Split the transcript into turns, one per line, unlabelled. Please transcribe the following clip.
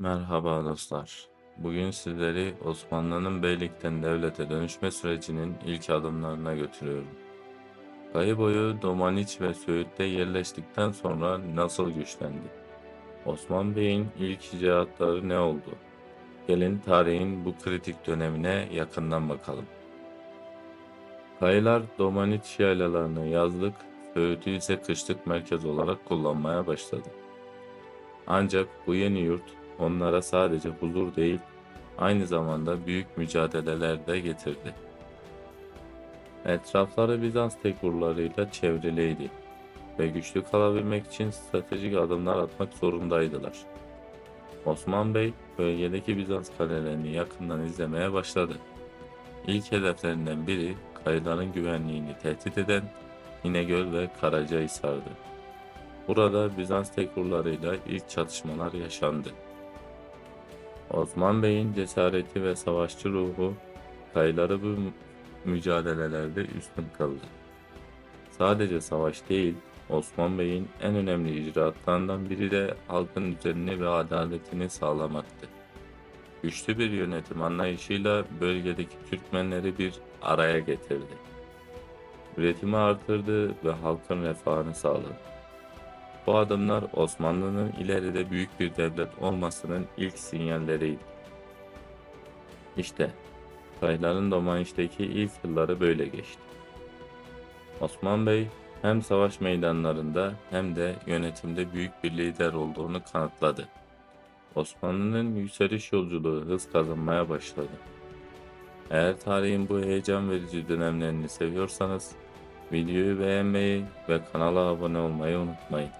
Merhaba dostlar. Bugün sizleri Osmanlı'nın beylikten devlete dönüşme sürecinin ilk adımlarına götürüyorum. Kayı boyu Domaniç ve Söğüt'te yerleştikten sonra nasıl güçlendi? Osman Bey'in ilk icraatları ne oldu? Gelin tarihin bu kritik dönemine yakından bakalım. Kayılar Domaniç yaylalarını yazlık, Söğüt'ü ise kışlık merkez olarak kullanmaya başladı. Ancak bu yeni yurt onlara sadece huzur değil, aynı zamanda büyük mücadeleler de getirdi. Etrafları Bizans tekurlarıyla çevriliydi ve güçlü kalabilmek için stratejik adımlar atmak zorundaydılar. Osman Bey bölgedeki Bizans kalelerini yakından izlemeye başladı. İlk hedeflerinden biri kayıların güvenliğini tehdit eden İnegöl ve Karacahisar'dı. Burada Bizans tekurlarıyla ilk çatışmalar yaşandı. Osman Bey'in cesareti ve savaşçı ruhu kayıları bu mü- mücadelelerde üstün kıldı. Sadece savaş değil, Osman Bey'in en önemli icraatlarından biri de halkın düzenini ve adaletini sağlamaktı. Güçlü bir yönetim anlayışıyla bölgedeki Türkmenleri bir araya getirdi. Üretimi artırdı ve halkın refahını sağladı. Bu adımlar Osmanlı'nın ileride büyük bir devlet olmasının ilk sinyalleriydi. İşte Kayların Domaniç'teki ilk yılları böyle geçti. Osman Bey hem savaş meydanlarında hem de yönetimde büyük bir lider olduğunu kanıtladı. Osmanlı'nın yükseliş yolculuğu hız kazanmaya başladı. Eğer tarihin bu heyecan verici dönemlerini seviyorsanız videoyu beğenmeyi ve kanala abone olmayı unutmayın.